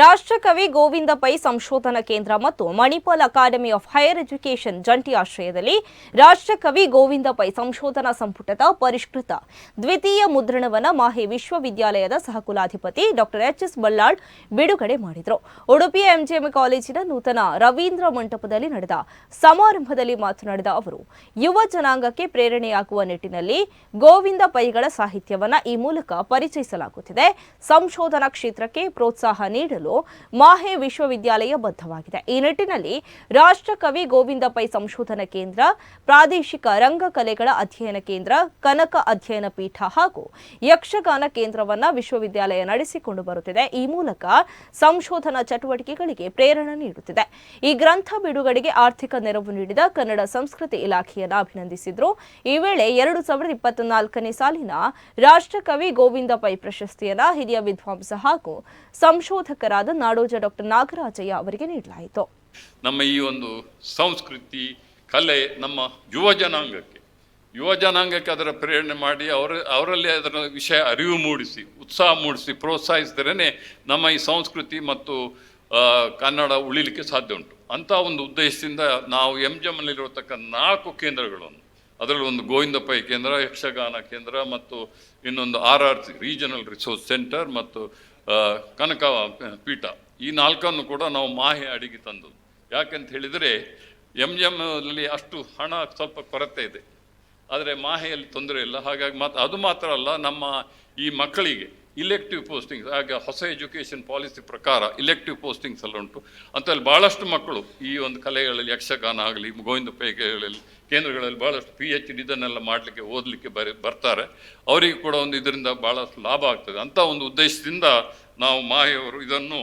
ರಾಷ್ಟ್ರಕವಿ ಗೋವಿಂದ ಪೈ ಸಂಶೋಧನಾ ಕೇಂದ್ರ ಮತ್ತು Manipal academy of higher education ಜಂಟಿ ಆಶ್ರಯದಲ್ಲಿ ರಾಷ್ಟ್ರಕವಿ ಗೋವಿಂದ ಪೈ ಸಂಶೋಧನಾ ಸಂಪುಟದ ಪರಿಷ್ಕೃತ ದ್ವಿತೀಯ ಮುದ್ರಣವನ್ನು ಮಾಹೆ ವಿಶ್ವವಿದ್ಯಾಲಯದ ಸಹಕುಲಾಧಿಪತಿ ಡಾಕ್ಟರ್ ಎಚ್ ಎಸ್ ಬಲ್ಲಾಳ್ ಬಿಡುಗಡೆ ಮಾಡಿದರು. ಉಡುಪಿಯ ಎಂಜಿಎಂ ಕಾಲೇಜಿನ ನೂತನ ರವೀಂದ್ರ ಮಂಟಪದಲ್ಲಿ ನಡೆದ ಸಮಾರಂಭದಲ್ಲಿ ಮಾತನಾಡಿದ ಅವರು, ಯುವ ಜನಾಂಗಕ್ಕೆ ಪ್ರೇರಣೆಯಾಗುವ ನಿಟ್ಟಿನಲ್ಲಿ ಗೋವಿಂದ ಪೈಗಳ ಸಾಹಿತ್ಯವನ್ನು ಈ ಮೂಲಕ ಪರಿಚಯಿಸಲಾಗುತ್ತಿದೆ. ಸಂಶೋಧನಾ ಕ್ಷೇತ್ರಕ್ಕೆ ಪ್ರೋತ್ಸಾಹ ನೀಡಲು ಮಾಹೆ ವಿಶ್ವವಿದ್ಯಾಲಯ ಬದ್ಧವಾಗಿದೆ. ಈ ನಿಟ್ಟಿನಲ್ಲಿ ರಾಷ್ಟ್ರಕವಿ ಗೋವಿಂದ ಪೈ ಸಂಶೋಧನಾ ಕೇಂದ್ರ, ಪ್ರಾದೇಶಿಕ ರಂಗಕಲೆಗಳ ಅಧ್ಯಯನ ಕೇಂದ್ರ, ಕನಕ ಅಧ್ಯಯನ ಪೀಠ ಹಾಗೂ ಯಕ್ಷಗಾನ ಕೇಂದ್ರವನ್ನ ವಿಶ್ವವಿದ್ಯಾಲಯ ನಡೆಸಿಕೊಂಡು ಬರುತ್ತಿದೆ. ಈ ಮೂಲಕ ಸಂಶೋಧನಾ ಚಟುವಟಿಕೆಗಳಿಗೆ ಪ್ರೇರಣೆ ನೀಡುತ್ತಿದೆ. ಈ ಗ್ರಂಥ ಬಿಡುಗಡೆಗೆ ಆರ್ಥಿಕ ನೆರವು ನೀಡಿದ ಕನ್ನಡ ಸಂಸ್ಕೃತಿ ಇಲಾಖೆಯನ್ನು ಅಭಿನಂದಿಸಿದ್ರು. ಈ ವೇಳೆ ಎರಡು ಸಾವಿರದ ಇಪ್ಪತ್ನಾಲ್ಕನೇ ಸಾಲಿನ ರಾಷ್ಟ್ರಕವಿ ಗೋವಿಂದ ಪೈ ಪ್ರಶಸ್ತಿಯನ್ನ ಹಿರಿಯ ವಿದ್ವಾಂಸ ಹಾಗೂ ಸಂಶೋಧಕರಾದ ನಾಡೋಜ ಡಾಕ್ಟರ್ ನಾಗರಾಜಯ್ಯ ಅವರಿಗೆ ನೀಡಲಾಯಿತು. ನಮ್ಮ ಈ ಒಂದು ಸಂಸ್ಕೃತಿ, ಕಲೆ ನಮ್ಮ ಯುವ ಜನಾಂಗಕ್ಕೆ ಯುವ ಜನಾಂಗಕ್ಕೆ ಅದರ ಪ್ರೇರಣೆ ಮಾಡಿ ಅವರ, ಅವರಲ್ಲಿ ಅದರ ವಿಷಯ ಅರಿವು ಮೂಡಿಸಿ, ಉತ್ಸಾಹ ಮೂಡಿಸಿ ಪ್ರೋತ್ಸಾಹಿಸಿದ್ರೇ ನಮ್ಮ ಈ ಸಂಸ್ಕೃತಿ ಮತ್ತು ಕನ್ನಡ ಉಳಿಲಿಕ್ಕೆ ಸಾಧ್ಯ ಉಂಟು. ಅಂಥ ಒಂದು ಉದ್ದೇಶದಿಂದ ನಾವು ಎಂ ಜಮ್ಮಲ್ಲಿರತಕ್ಕಂಥ ನಾಲ್ಕು ಕೇಂದ್ರಗಳನ್ನು, ಅದರಲ್ಲಿ ಒಂದು ಗೋವಿಂದ ಕೇಂದ್ರ, ಯಕ್ಷಗಾನ ಕೇಂದ್ರ ಮತ್ತು ಇನ್ನೊಂದು R R C, regional resource centre ಮತ್ತು ಕನಕ ಪೀಠ. ಈ ನಾಲ್ಕನ್ನು ಕೂಡ ನಾವು ಮಾಹೆ ಅಡಿಗೆ ತಂದು ಯಾಕಂತ ಹೇಳಿದರೆ ಎಂ ಅಲ್ಲಿ ಅಷ್ಟು ಹಣ ಸ್ವಲ್ಪ ಕೊರತೆ ಇದೆ. ಆದರೆ ಮಾಹೆಯಲ್ಲಿ ತೊಂದರೆ ಇಲ್ಲ. ಹಾಗಾಗಿ ಮಾತ್ರ ಅದು ಮಾತ್ರ ಅಲ್ಲ, ನಮ್ಮ ಈ ಮಕ್ಕಳಿಗೆ ಇಲೆಕ್ಟಿವ್ ಪೋಸ್ಟಿಂಗ್ಸ್ ಹಾಗೆ ಹೊಸ ಎಜುಕೇಷನ್ ಪಾಲಿಸಿ ಪ್ರಕಾರ ಇಲೆಕ್ಟಿವ್ ಪೋಸ್ಟಿಂಗ್ಸ್ ಎಲ್ಲ ಉಂಟು. ಅಂತಲ್ಲಿ ಭಾಳಷ್ಟು ಮಕ್ಕಳು ಈ ಒಂದು ಕಲೆಗಳಲ್ಲಿ, ಯಕ್ಷಗಾನ ಆಗಲಿ ಗೋವಿಂದ ಪೇಕೆಗಳಲ್ಲಿ ಕೇಂದ್ರಗಳಲ್ಲಿ ಭಾಳಷ್ಟು ಪಿ ಎಚ್ ಡಿ ಇದನ್ನೆಲ್ಲ ಮಾಡಲಿಕ್ಕೆ, ಓದಲಿಕ್ಕೆ ಬರಿ, ಬರ್ತಾರೆ. ಅವರಿಗೆ ಕೂಡ ಒಂದು ಇದರಿಂದ ಭಾಳಷ್ಟು ಲಾಭ ಆಗ್ತದೆ. ಅಂಥ ಒಂದು ಉದ್ದೇಶದಿಂದ ನಾವು ಮಾಹೆಯವರು ಇದನ್ನು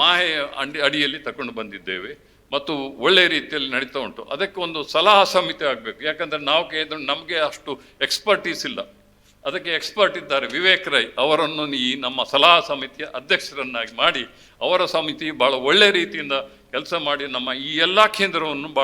ಮಾಹೆಯ ಮಾಹೆ ಅಂಡಿ, ಅಡಿಯಲ್ಲಿ ತಗೊಂಡು ಬಂದಿದ್ದೇವೆ. ಮತ್ತು ಒಳ್ಳೆಯ ರೀತಿಯಲ್ಲಿ ನಡೀತಾ ಉಂಟು. ಅದಕ್ಕೆ ಒಂದು ಸಲಹಾ ಸಮಿತಿ ಆಗಬೇಕು. ಯಾಕಂದರೆ ನಾವು ಕೇಂದ್ರ, ನಮಗೆ ಅಷ್ಟು ಎಕ್ಸ್ಪರ್ಟೀಸ್ ಇಲ್ಲ. ಅದಕ್ಕೆ ಎಕ್ಸ್ಪರ್ಟ್ ಇದ್ದಾರೆ ವಿವೇಕ್ ರೈ. ಅವರನ್ನು ಈ ನಮ್ಮ ಸಲಹಾ ಸಮಿತಿಯ ಅಧ್ಯಕ್ಷರನ್ನಾಗಿ ಮಾಡಿ ಅವರ ಸಮಿತಿ ಭಾಳ ಒಳ್ಳೆಯ ರೀತಿಯಿಂದ ಕೆಲಸ ಮಾಡಿ ನಮ್ಮ ಈ ಎಲ್ಲ ಕೇಂದ್ರವನ್ನು ಭಾಳ